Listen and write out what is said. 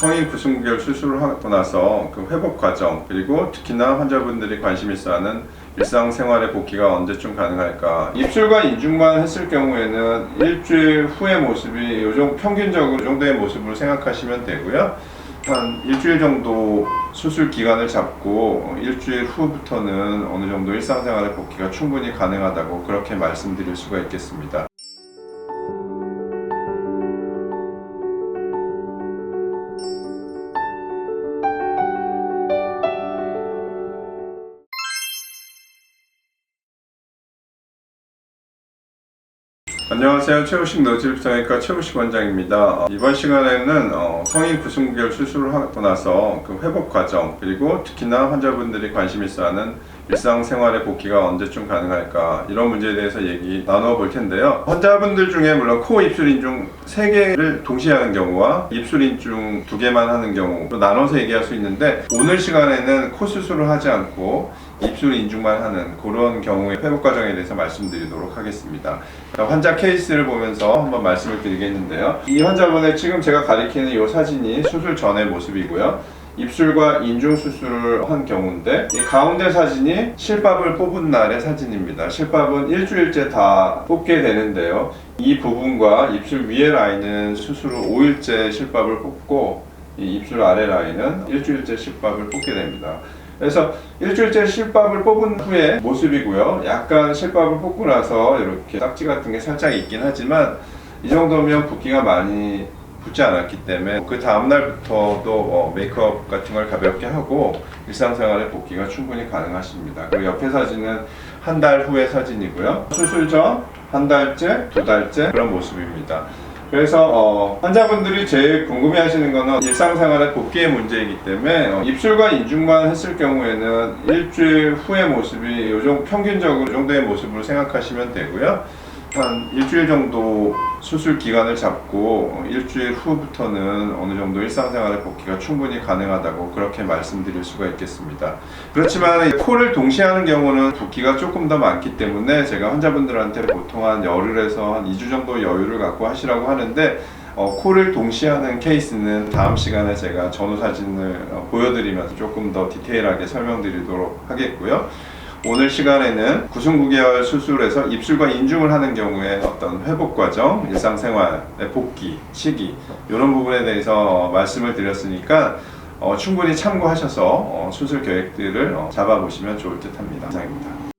성인 9승구결 수술을 하고 나서 그 회복 과정 그리고 특히나 환자분들이 관심 있어하는 일상생활의 복귀가 언제쯤 가능할까? 입술과 인중만 했을 경우에는 일주일 후의 모습이 요정 평균적으로 이 정도의 모습으로 생각하시면 되고요. 한 일주일 정도 수술 기간을 잡고 일주일 후부터는 어느 정도 일상생활의 복귀가 충분히 가능하다고 그렇게 말씀드릴 수가 있겠습니다. 안녕하세요. 최우식 너질부장외과 최우식 원장입니다. 어, 이번 시간에는 어, 성인 9승구결 수술을 하고 나서 그 회복 과정 그리고 특히나 환자분들이 관심 있어하는 일상생활의 복귀가 언제쯤 가능할까 이런 문제에 대해서 얘기 나눠볼 텐데요. 환자분들 중에 물론 코, 입술, 인중 세 개를 동시에 하는 경우와 입술, 인중 두 개만 하는 경우 또 나눠서 얘기할 수 있는데 오늘 시간에는 코 수술을 하지 않고 입술 인중만 하는 그런 경우의 회복 과정에 대해서 말씀드리도록 하겠습니다. 환자 케이스를 보면서 한번 말씀을 드리겠는데요. 이 환자분의 지금 제가 가리키는 이 사진이 수술 전의 모습이고요. 입술과 인중 수술을 한 경우인데 이 가운데 사진이 실밥을 뽑은 날의 사진입니다. 실밥은 일주일째 다 뽑게 되는데요. 이 부분과 입술 위의 라인은 수술 후 5일째 실밥을 뽑고 이 입술 아래 라인은 일주일째 실밥을 뽑게 됩니다. 그래서 일주일째 실밥을 뽑은 후의 모습이고요. 약간 실밥을 뽑고 나서 이렇게 딱지 같은 게 살짝 있긴 하지만 이 정도면 붓기가 많이 붙지 않았기 때문에 그 다음날부터도 어, 메이크업 같은 걸 가볍게 하고 일상생활에 복귀가 충분히 가능하십니다. 그리고 옆에 사진은 한 달 후의 사진이고요. 수술 전 한 달째, 두 달째 그런 모습입니다. 그래서 어, 환자분들이 제일 궁금해하시는 거는 일상생활의 복귀의 문제이기 때문에 어, 입술과 인중만 했을 경우에는 일주일 후의 모습이 요정 평균적으로 이 정도의 모습으로 생각하시면 되고요. 한 일주일 정도 수술 기간을 잡고 어, 일주일 후부터는 어느 정도 일상생활의 복귀가 충분히 가능하다고 그렇게 말씀드릴 수가 있겠습니다. 그렇지만 이 코를 동시에 하는 경우는 붓기가 조금 더 많기 때문에 제가 환자분들한테 보통 한 열흘에서 한 2주 정도 여유를 갖고 하시라고 하는데 어, 코를 동시에 하는 케이스는 다음 시간에 제가 전후 사진을 어, 보여드리면서 조금 더 디테일하게 설명드리도록 하겠고요. 오늘 시간에는 9승9개월 수술에서 입술과 인중을 하는 경우에 어떤 회복 과정, 일상생활의 복귀, 시기 이런 부분에 대해서 말씀을 드렸으니까 어, 충분히 참고하셔서 어, 수술 계획들을 어, 잡아보시면 좋을 듯합니다. 이상입니다.